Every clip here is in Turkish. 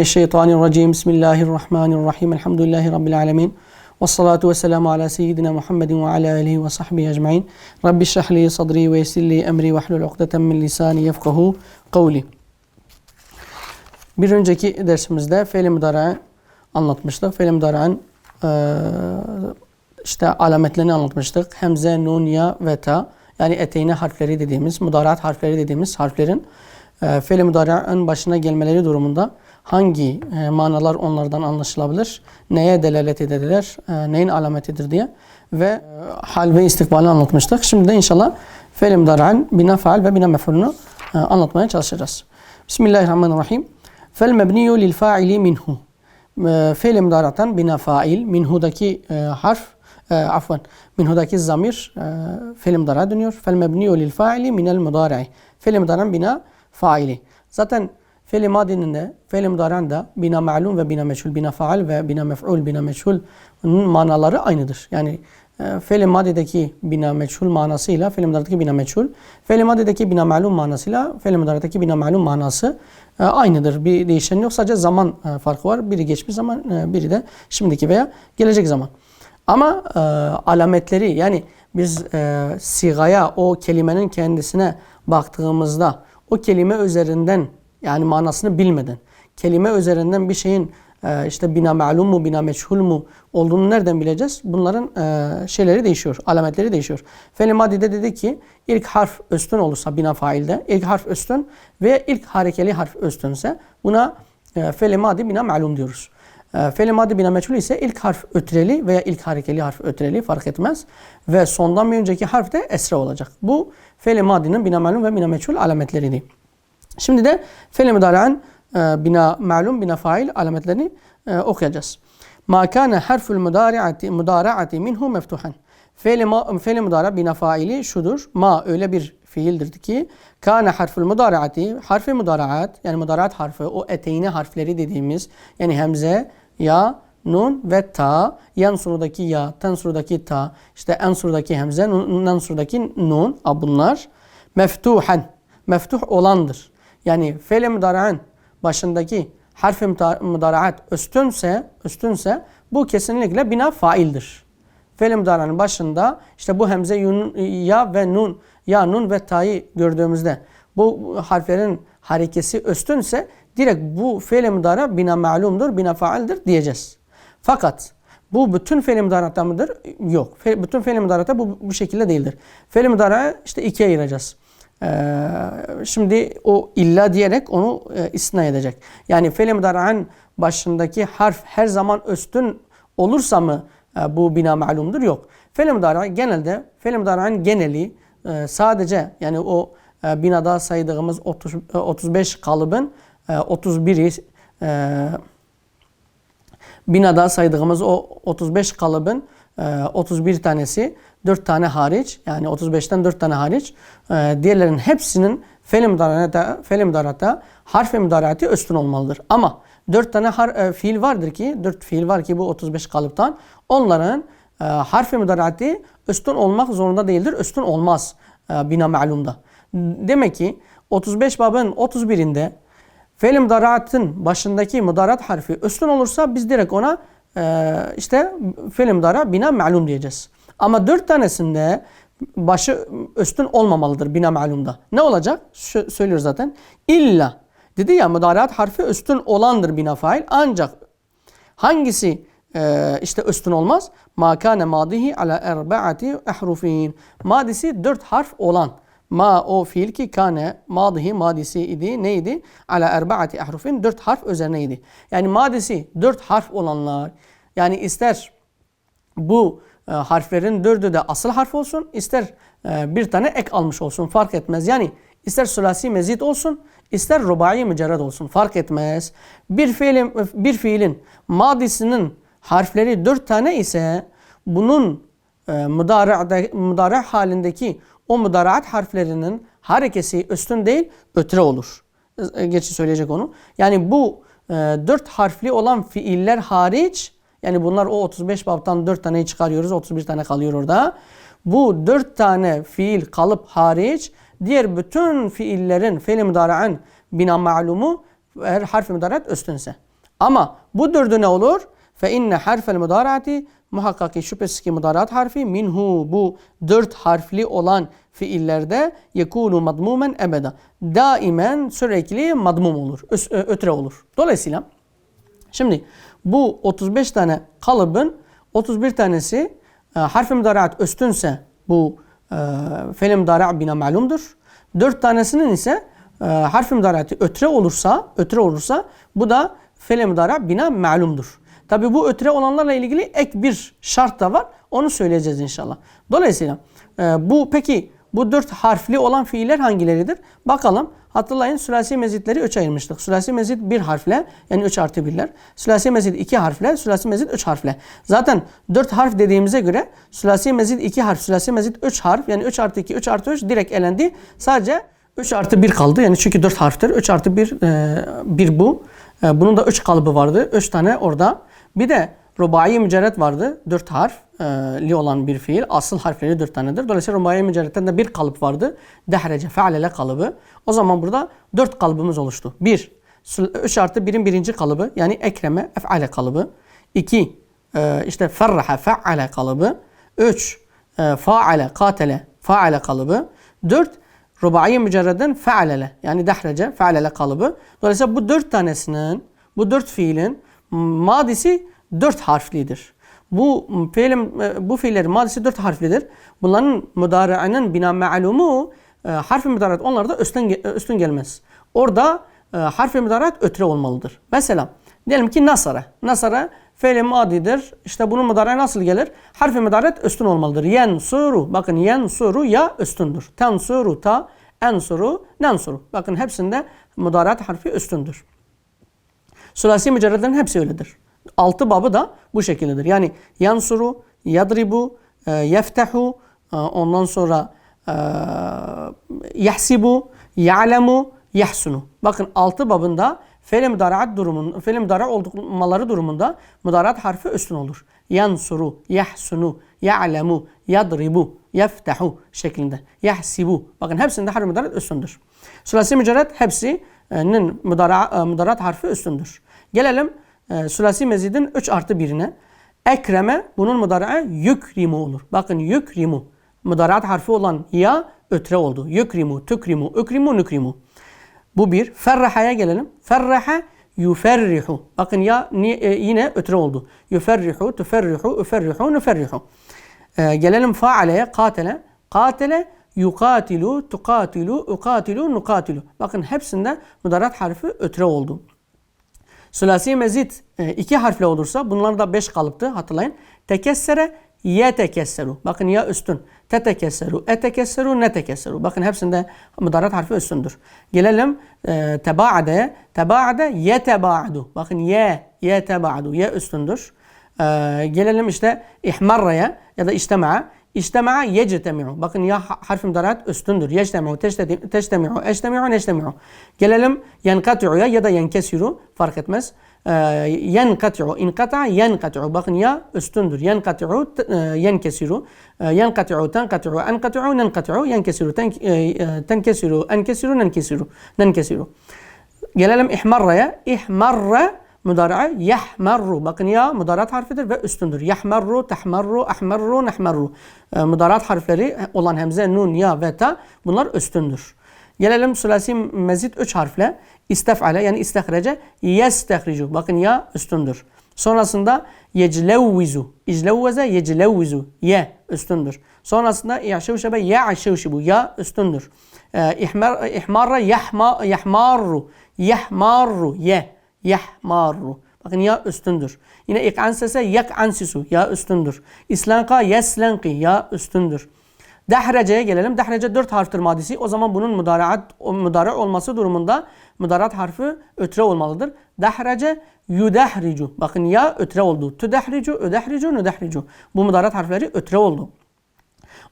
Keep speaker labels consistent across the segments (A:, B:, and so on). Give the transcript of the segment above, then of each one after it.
A: Euzubillahimineşşeytanirracim. Bismillahirrahmanirrahim. Elhamdülillahi Rabbil alemin. Ve salatu ve selamu ala seyyidina Muhammedin ve ala alihi ve sahbihi ecmain. Rabbi şrahli sadri ve yessirli emri ve hlul ukdeten min lisani yefkahu kavli. Bir önceki dersimizde fe'l-i müdara'yı anlatmıştık. Fe'l-i müdara'nın işte alametlerini anlatmıştık. Hemze, nun, ya ve ta yani eteyne harfleri dediğimiz, mudarat harfleri dediğimiz harflerin e, fe'l-i müdara'nın başına gelmeleri durumunda hangi e, manalar onlardan anlaşılabilir, neye delalet ederler, e, neyin alametidir diye ve e, hal ve istikbali anlatmıştık. Şimdi de inşallah fe'l-i müdara'nın bina faal ve bina mef'ulunu e, anlatmaya çalışacağız. Bismillahirrahmanirrahim. Fel mebniyu lil fa'ili minhu. E, fe'l-i müdara'tan bina fail, minhu'daki e, harf e, afwan minhu'daki zamir e, fe'l mudara dönüyor. Fel mebniyu lil fa'ili minel mudari'i. Fe'l mudaran bina faili. Zaten fe'l madinin de fe'l mudaran da bina ma'lum ve bina meçhul, bina faal ve bina mef'ul, bina meçhul manaları aynıdır. Yani e, fe'l madideki bina meçhul manasıyla fe'l mudaradaki bina meçhul, fe'l madideki bina ma'lum manasıyla fe'l mudaradaki bina ma'lum manası e, aynıdır. Bir değişen yok. Sadece zaman e, farkı var. Biri geçmiş zaman, biri de şimdiki veya gelecek zaman. Ama e, alametleri yani biz e, sigaya o kelimenin kendisine baktığımızda o kelime üzerinden yani manasını bilmeden kelime üzerinden bir şeyin e, işte bina ma'lum mu bina meçhul mu olduğunu nereden bileceğiz? Bunların e, şeyleri değişiyor, alametleri değişiyor. Fe'l madide dedi ki ilk harf üstün olursa bina failde ilk harf üstün ve ilk harekeli harf üstünse buna e, fe'l madi bina ma'lum diyoruz. E, Fe'l madi bina meçhul ise ilk harf ötreli veya ilk harekeli harf ötreli fark etmez. Ve sondan bir önceki harf de esre olacak. Bu fe'l madinin bina ma'lum ve bina meçhul alametleriydi. Şimdi de fe'l müdara'ın e, bina ma'lum bina fail alametlerini e, okuyacağız. Ma kana harful mudari'ati mudara'ati minhu meftuhan. Fe'l fe'l mudara bina faili şudur. Ma öyle bir fiildir ki kana harful mudari'ati harfi mudaraat yani mudaraat harfi o eteyne harfleri dediğimiz yani hemze ya, nun ve ta, yan surudaki ya, ten surudaki ta, işte en surudaki hemze, nun surudaki nun, bunlar meftuhen, meftuh olandır. Yani fe'l müdara'ın başındaki harf-i müdaraat üstünse, üstünse bu kesinlikle bina faildir. Fe'l müdara'nın başında işte bu hemze, yun, ya ve nun, ya, nun ve ta'yı gördüğümüzde bu harflerin harekesi üstünse direkt bu fiil müdara bina ma'lumdur, bina faaldir diyeceğiz. Fakat bu bütün fiil müdaratta mıdır? Yok. Bütün fiil müdaratta bu, bu şekilde değildir. Fiil müdara işte ikiye ayıracağız. Ee, şimdi o illa diyerek onu e, istina edecek. Yani fiil müdara'nın başındaki harf her zaman üstün olursa mı e, bu bina ma'lumdur? Yok. Fiil müdara genelde fiil müdara'nın geneli e, sadece yani o binada saydığımız 30, 35 e, kalıbın 31'i e, binada saydığımız o 35 kalıbın 31 tanesi 4 tane hariç yani 35'ten 4 tane hariç diğerlerin hepsinin fel müdarata fel müdarata harf müdarati üstün olmalıdır. Ama 4 tane har, fiil vardır ki 4 fiil var ki bu 35 kalıptan onların harf müdarati üstün olmak zorunda değildir. Üstün olmaz bina ma'lumda. Demek ki 35 babın 31'inde Fe'l müdaratın başındaki müdarat harfi üstün olursa biz direkt ona e, işte fe'l müdara bina ma'lum diyeceğiz. Ama dört tanesinde başı üstün olmamalıdır bina ma'lumda. Ne olacak? Şu, söylüyor zaten. İlla dedi ya müdarat harfi üstün olandır bina fail ancak hangisi e, işte üstün olmaz? Ma kana madihi ala erba'ati ahrufin. Madisi dört harf olan. Ma o fiil ki kane madihi madisi idi. Neydi? Ala erbaati ahrufin. Dört harf üzerineydi. Yani madisi dört harf olanlar. Yani ister bu e, harflerin dördü de asıl harf olsun. ister e, bir tane ek almış olsun. Fark etmez. Yani ister sülasi mezit olsun. ister rubai mücerred olsun. Fark etmez. Bir fiilin, bir fiilin madisinin harfleri dört tane ise bunun e, müdara halindeki o müdaraat harflerinin harekesi üstün değil ötre olur. E, geçi söyleyecek onu. Yani bu e, dört harfli olan fiiller hariç yani bunlar o 35 babtan 4 taneyi çıkarıyoruz. 31 tane kalıyor orada. Bu 4 tane fiil kalıp hariç diğer bütün fiillerin fiil müdara'ın bina ma'lumu Eğer harfi müdarat üstünse. Ama bu dördü ne olur? Fe inne harfel müdarati muhakkaki şüphesiz ki müdarat harfi minhu bu dört harfli olan fiillerde yekunu madmumen ebeda. Daimen sürekli madmum olur. Ötre olur. Dolayısıyla Şimdi bu 35 tane kalıbın 31 tanesi e, harf-i müdaraat üstünse bu e, fe'l müdara bina malumdur. 4 tanesinin ise e, harf-i müdaraatı ötre olursa, ötre olursa bu da fe'l müdara bina malumdur. Tabi bu ötre olanlarla ilgili ek bir şart da var. Onu söyleyeceğiz inşallah. Dolayısıyla e, bu peki bu dört harfli olan fiiller hangileridir? Bakalım. Hatırlayın sülasi mezitleri 3 ayırmıştık. Sülasi mezit bir harfle yani 3 artı birler. Sülasi mezit 2 harfle, sülasi mezit 3 harfle. Zaten 4 harf dediğimize göre sülasi mezit 2 harf, sülasi mezit 3 harf yani 3 artı 2, 3 artı 3 direkt elendi. Sadece 3 artı 1 kaldı. Yani çünkü 4 harftir. 3 artı 1, e, 1 bu. E, bunun da 3 kalıbı vardı. 3 tane orada. Bir de rubai mücerret vardı. 4 harfli olan bir fiil. Asıl harfleri 4 tanedir. Dolayısıyla rubai mücerretten de bir kalıp vardı. Dehrece, fealele kalıbı. O zaman burada 4 kalıbımız oluştu. 1. 3 artı 1'in birinci kalıbı yani ekreme, ef'ale kalıbı. 2. işte ferraha, fe'ale kalıbı. 3. Faale, katele, faale kalıbı. 4. Rubai mücerreden fealele yani dehrece, fealele kalıbı. Dolayısıyla bu 4 tanesinin, bu 4 fiilin madisi 4 harflidir. Bu fiilin bu fiillerin madisi 4 harflidir. Bunların müdare'nin bina ma'lumu e, harfi müdarat onlarda üstün, üstün gelmez. Orada e, harfi müdarat ötre olmalıdır. Mesela diyelim ki nasara. Nasara fiili madidir. İşte bunun müdare'ı nasıl gelir? Harfi müdarat üstün olmalıdır. Yensuru. Bakın yensuru ya üstündür. Tensuru ta, ensuru, nensuru. Bakın hepsinde müdarat harfi üstündür. Sülasi mücerredlerin hepsi öyledir. Altı babı da bu şekildedir. Yani yansuru, yadribu, e, yeftehu, e, ondan sonra e, yahsibu, ya'lemu, yahsunu. Bakın altı babında fe'l müdaraat durumun, fe'l müdara olmaları durumunda müdaraat harfi üstün olur. Yansuru, yahsunu, ya'lemu, yadribu, yeftehu şeklinde. Yahsibu. Bakın hepsinde harf müdaraat üstündür. Sülasi mücerred hepsinin müdara, müdaraat harfi üstündür. Gelelim e, mezidin 3 artı 1'ine. Ekreme bunun müdarağı yükrimu olur. Bakın yükrimu. Müdaraat harfi olan ya ötre oldu. Yükrimu, tükrimu, ükrimu, nükrimu. Bu bir. Ferraha'ya gelelim. Ferraha yuferrihu. Bakın ya e, yine ötre oldu. Yuferrihu, tüferrihu, üferrihu, nüferrihu. E, gelelim faale'ye, katele. Katele yukatilu, tukatilu, ukatilu, nukatilu. Bakın hepsinde müdarat harfi ötre oldu. Sülasi mezit e, iki harfle olursa bunlar da beş kalıptı hatırlayın. Tekessere ye tekesseru. Bakın ya üstün. Te tekesseru, e tekesseru, ne tekesseru. Bakın hepsinde müdarat harfi üstündür. Gelelim e, tebaade. Tebaade ye tebaadu. Bakın ye, ye tebaadu. Ye üstündür. E, gelelim işte ihmarraya ya da iştema'a. اجتمع يجتمع. بقن يا حرف مضارعات استندر. يجتمع تجتمع اجتمع نجتمع. جلالم ينقطع يا يدا ينكسر. فرقت مس. آه، ينقطع. انقطع ينقطع. بقن يا استندر. ينقطع آه، ينكسر. آه، ينقطع تنقطع انقطع ننقطع. ينكسر تنكسر انكسر ننكسر. ننكسر. جلالم احمر يا احمر müdara'a yahmarru. Bakın ya müdarat harfidir ve üstündür. Yahmarru, tahmarru, ahmarru, nahmarru. E, müdarat harfleri olan hemze, nun, ya ve ta bunlar üstündür. Gelelim sülasi mezit 3 harfle. İstef'ale yani istehrece yestehricu. Bakın ya üstündür. Sonrasında yeclevvizu. İclevveze yeclevvizu. Ye üstündür. Sonrasında ya'şevşebe ya'şevşibu. Ya üstündür. E, ihmar, ihmarra yahma, yahmarru. Yahmarru. Ye. Yahmaru. Bakın ya üstündür. Yine ikansese yakansisu. Ya üstündür. İslanka yeslenki. Ya üstündür. Dehrece'ye gelelim. Dehrece dört harftir madisi. O zaman bunun müdaraat, müdara olması durumunda müdarat harfi ötre olmalıdır. Dehrece yudehricu. Bakın ya ötre oldu. Tüdehricu, ödehricu, nüdehricu. Bu müdarat harfleri ötre oldu.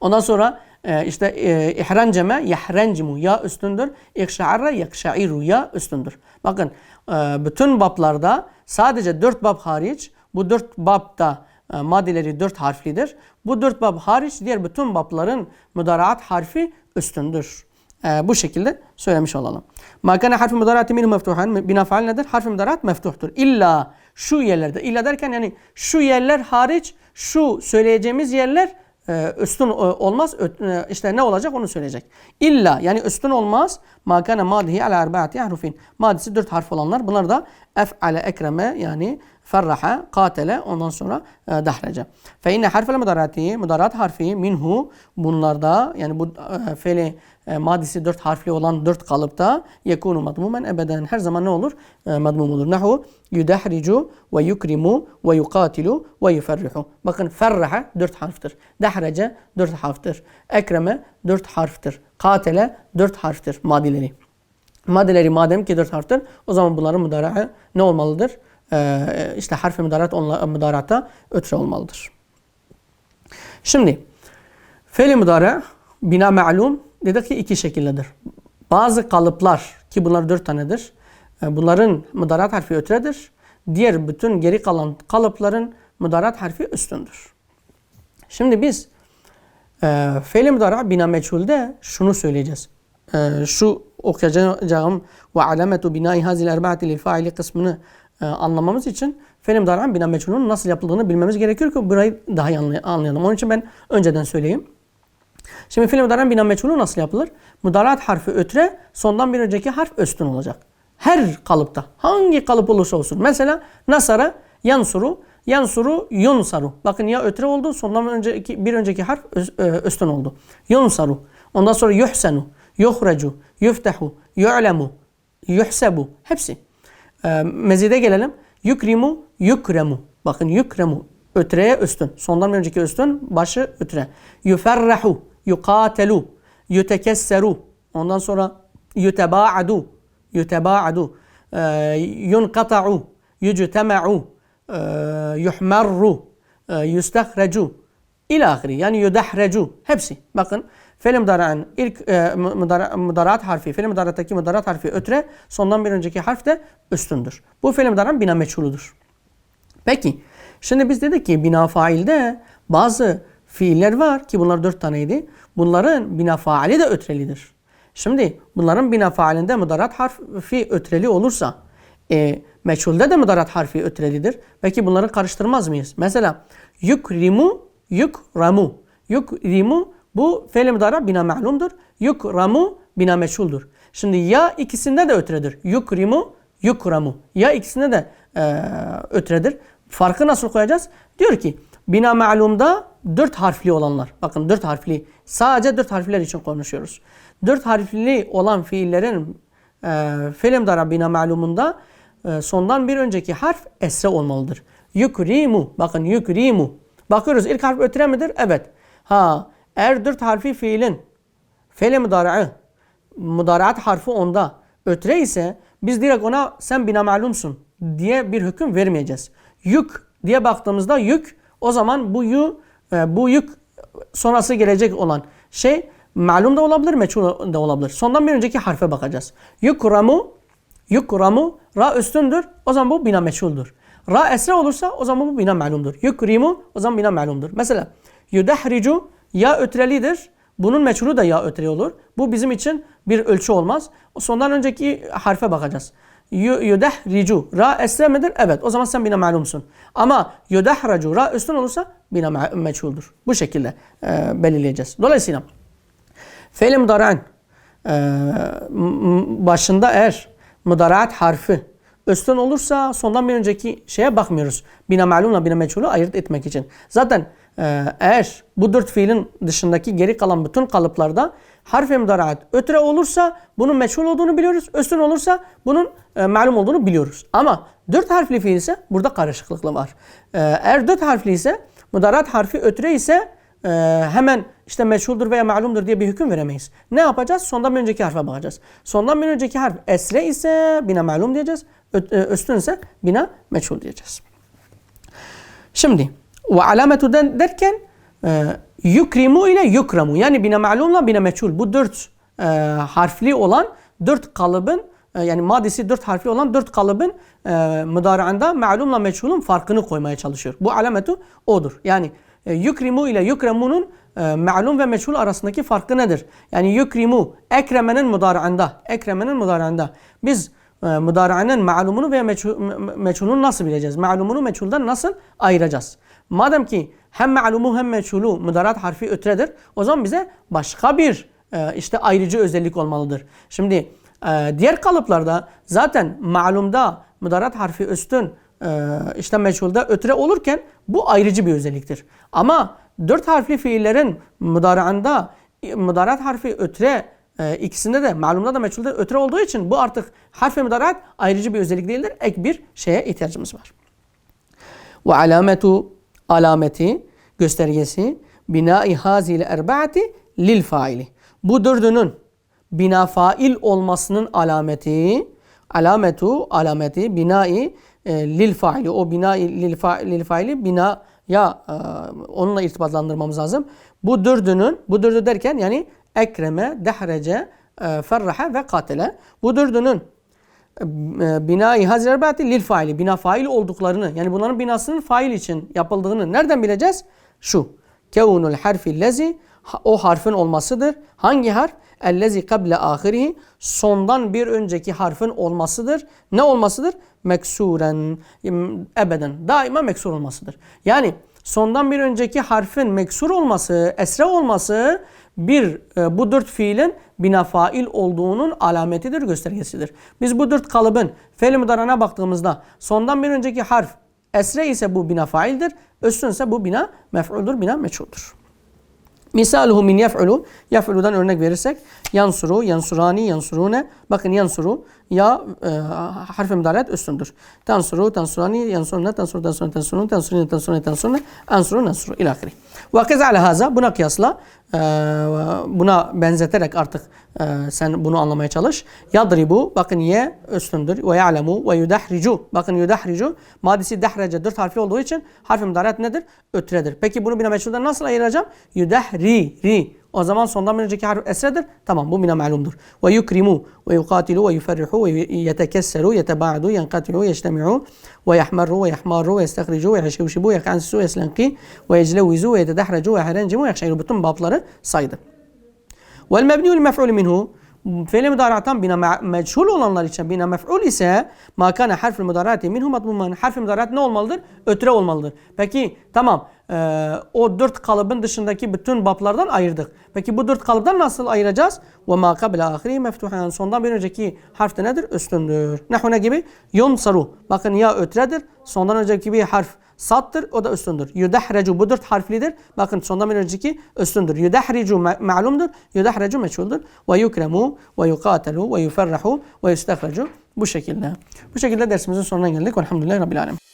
A: Ondan sonra e, işte e, ihranceme yahrencimu ya üstündür. İkşa'arra yakşa'iru ya üstündür. Bakın e, bütün bablarda sadece dört bab hariç bu dört babda e, maddeleri dört harflidir. Bu dört bab hariç diğer bütün babların müdaraat harfi üstündür. E, bu şekilde söylemiş olalım. Makane harfi müdarati minhu meftuhan. Bina faal nedir? Harfi müdarat meftuhtur. İlla şu yerlerde. İlla derken yani şu yerler hariç şu söyleyeceğimiz yerler üstün e, olmaz. E, işte ne olacak onu söyleyecek. İlla yani üstün olmaz. Makane madihi ala erbaati harfin. Madisi dört harf olanlar. Bunlar da ef'ale ekreme yani ferraha, katele ondan sonra e, dahrece. Fe inne harfel mudarati, mudarat harfi minhu bunlarda yani bu e, e, madisi dört harfli olan dört kalıpta yekunu madmumen ebeden her zaman ne olur? E, madmum olur. Nahu yudahricu ve yukrimu ve yukatilu ve yuferrihu. Bakın ferraha dört harftir. Dahrece dört harftir. Ekreme dört harftir. Katele dört harftir madileri. Maddeleri madem ki dört harftir o zaman bunların müdarağı ne olmalıdır? Ee, işte harfi müdarat onla, müdarata olmalıdır. Şimdi fe'li müdara bina ma'lum dedik ki iki şekildedir. Bazı kalıplar ki bunlar dört tanedir. e, Bunların müdarat harfi ötredir. Diğer bütün geri kalan kalıpların müdarat harfi üstündür. Şimdi biz e, fe'li müdara bina meçhulde şunu söyleyeceğiz. E, şu okuyacağım ve alametu binai hazil erbaati lil faili kısmını e, anlamamız için fe'li müdara'nın bina meçhulunun nasıl yapıldığını bilmemiz gerekiyor ki burayı daha iyi anlay- anlayalım. Onun için ben önceden söyleyeyim. Şimdi fiil müdaren bina meçhulu nasıl yapılır? Müdarat harfi ötre, sondan bir önceki harf üstün olacak. Her kalıpta. Hangi kalıp olursa olsun. Mesela nasara, yansuru, yansuru, yunsaru. Bakın ya ötre oldu, sondan önceki, bir önceki harf e, üstün oldu. Yunsaru. Ondan sonra yuhsenu, yuhrecu, yuftehu, yu'lemu, yuhsebu. Hepsi. E, mezide gelelim. Yukrimu, yukremu. Bakın yukremu. Ötreye üstün. Sondan önceki üstün. Başı ötre. Yuferrahu. Yukatelu. Yutekesseru. Ondan sonra yutebaadu. Yutebaadu. E, yunkata'u. Yuctema'u. E, yuhmerru. E, yustahrecu. İlâ ahiri. Yani yudahrecu. Hepsi. Bakın. Fe'l müdara'ın ilk e, müdara, müdarat harfi, fe'l müdarattaki müdarat harfi ötre, sondan bir önceki harf de üstündür. Bu fe'l müdara'nın bina meçhuludur. Peki, şimdi biz dedik ki bina failde bazı fiiller var ki bunlar dört taneydi. Bunların bina faali de ötrelidir. Şimdi bunların bina faalinde müdarat harfi ötreli olursa e, meçhulde de müdarat harfi ötrelidir. Peki bunları karıştırmaz mıyız? Mesela yukrimu, yukramu. Yukrimu bu fe'l müdara bina ma'lumdur. Yukramu bina meçhuldur. Şimdi ya ikisinde de ötredir. Yukrimu, yukramu. Ya ikisinde de e, ötredir. Farkı nasıl koyacağız? Diyor ki bina ma'lumda dört harfli olanlar. Bakın dört harfli. Sadece dört harfler için konuşuyoruz. Dört harfli olan fiillerin e, fe'l müdara bina ma'lumunda e, sondan bir önceki harf esre olmalıdır. Yukrimu. Bakın yukrimu. Bakıyoruz ilk harf ötre midir? Evet. Ha eğer dört harfi fiilin fe'l müdaraı müdaraat harfi onda ötre ise biz direkt ona sen bina malumsun diye bir hüküm vermeyeceğiz. Yük diye baktığımızda yük o zaman bu yu e, bu yük sonrası gelecek olan şey malum da olabilir, meçhul da olabilir. Sondan bir önceki harfe bakacağız. Yukramu yukramu ra üstündür. O zaman bu bina meçhuldür. Ra esre olursa o zaman bu bina malumdur. Yukrimu o zaman bina malumdur. Mesela yudahricu ya ötrelidir. Bunun meçhulü de ya ötreli olur. Bu bizim için bir ölçü olmaz. Sondan önceki harfe bakacağız. Yu- Yudahricu. Ra esre midir? Evet. O zaman sen bina malumsun. Ama yudahracu. Ra üstün olursa bina meçhuldür. Bu şekilde e, belirleyeceğiz. Dolayısıyla Fe'l müdara'ın e, başında eğer müdaraat harfi üstün olursa sondan bir önceki şeye bakmıyoruz. Bina malumla bina meçhulü ayırt etmek için. Zaten eğer bu dört fiilin dışındaki geri kalan bütün kalıplarda harf-i müdaraat ötre olursa bunun meçhul olduğunu biliyoruz. Üstün olursa bunun e, malum olduğunu biliyoruz. Ama dört harfli fiil ise burada karışıklıkla var. E, eğer dört harfli ise müdaraat harfi ötre ise e, hemen işte meçhuldür veya malumdur diye bir hüküm veremeyiz. Ne yapacağız? Sondan bir önceki harfe bakacağız. Sondan bir önceki harf esre ise bina malum diyeceğiz. Ö- e, Üstün ise bina meçhul diyeceğiz. Şimdi ve alametu den- derken e, yukrimu ile yukramu yani bina ma'lumla bina meçhul bu dört e, harfli olan dört kalıbın e, yani madisi dört harfli olan dört kalıbın e, müdaraında ma'lumla meçhulun farkını koymaya çalışıyor. Bu alametu odur. Yani e, yukrimu ile yukremunun e, ma'lum ve meçhul arasındaki farkı nedir? Yani yukrimu ekremenin mudari'ında, ekremenin mudari'ında biz e, mudari'nin ma'lumunu veya meçhul, me- meçhulunu nasıl bileceğiz? Ma'lumunu meçhuldan nasıl ayıracağız? Madem ki hem ma'lumu hem meçhulu mudarat harfi ötredir, o zaman bize başka bir e, işte ayrıcı özellik olmalıdır. Şimdi e, diğer kalıplarda zaten ma'lumda mudarat harfi üstün e, işte meçhulda ötre olurken bu ayrıcı bir özelliktir. Ama dört harfli fiillerin mudaraanda e, mudarat harfi ötre e, ikisinde de malumda da meçhulda ötre olduğu için bu artık harf ve mudarat ayrıcı bir özellik değildir. Ek bir şeye ihtiyacımız var. Ve alametu alameti göstergesi binai hazil erbaati lil faili. Bu dördünün bina fail olmasının alameti alametu alameti binai e, lil faili o binai lil, fa, lil faili bina ya e, onunla irtibatlandırmamız lazım. Bu dördünün bu dördü derken yani ekreme, dehrece, e, ferrahe ve katile. Bu dördünün binayı hazir erbaati lil faili. Bina fail olduklarını yani bunların binasının fail için yapıldığını nereden bileceğiz? Şu. Kevunul harfi lezi o harfin olmasıdır. Hangi harf? Ellezi kable ahirihi sondan bir önceki harfin olmasıdır. Ne olmasıdır? Meksuren ebeden. Daima meksur olmasıdır. Yani sondan bir önceki harfin meksur olması, esre olması bir e, bu dört fiilin bina fail olduğunun alametidir, göstergesidir. Biz bu dört kalıbın fe'l mudarana baktığımızda sondan bir önceki harf esre ise bu bina faildir, üstün ise bu bina mef'uldur, bina meçhuldur. Misaluhu min yef'ulu. Yef'uludan örnek verirsek yansuru, yansurani, yansurune. Bakın yansuru ya e, harfi müdaret üstündür. Tansuru, tansurani, yansurune, tansuru, tansuru, tansurun, tansurine, tansurine, tansurune, ansuru, nansuru ilahiri. Ve kez ala haza buna kıyasla e, buna benzeterek artık e, sen bunu anlamaya çalış. Yadribu bakın ye üstündür. Ve ya'lemu ve yudahricu. Bakın yudahricu madisi dahrece dört harfli olduğu için harfi müdaret nedir? Ötredir. Peki bunu bina meçhulden nasıl ayıracağım? Yudahri, ri. O zaman sondan önceki harf esredir. Tamam bu bina malumdur. Ve yukrimu ve yukatilu ve yuferrihu ve yetekesseru yetebaadu yenkatilu yeştemi'u ve yahmarru ve yahmarru ve yestekricu ve yeşevşibu yekansisu yeslenki ve yeclevizu ve yetedahrecu ve herencimu ve yekşeyru. Bütün babları saydı. Vel mebniul mef'ul minhu fiil müdaratan bina meçhul olanlar için bina mef'ul ise ma kana harful müdarati minhu matmuman harf müdarat ne olmalıdır? Ötre olmalıdır. Peki tamam e, o dört kalıbın dışındaki bütün bablardan ayırdık. Peki bu dört kalıptan nasıl ayıracağız? Ve ma kabla ahiri meftuhan sondan bir önceki harf de nedir? Üstündür. Nehu ne gibi? Yunsaru. Bakın ya ötredir. Sondan önceki bir harf sattır o da üstündür. Yudahrecu bu dört harflidir. Bakın sondan bir önceki üstündür. Yudahricu ma'lumdur. Yudahrecu meçhuldür. Ve yukremu ve yukatelu ve yuferrahu ve yustahrecu. Bu şekilde. Bu şekilde dersimizin sonuna geldik. Velhamdülillahi Rabbil Alemin.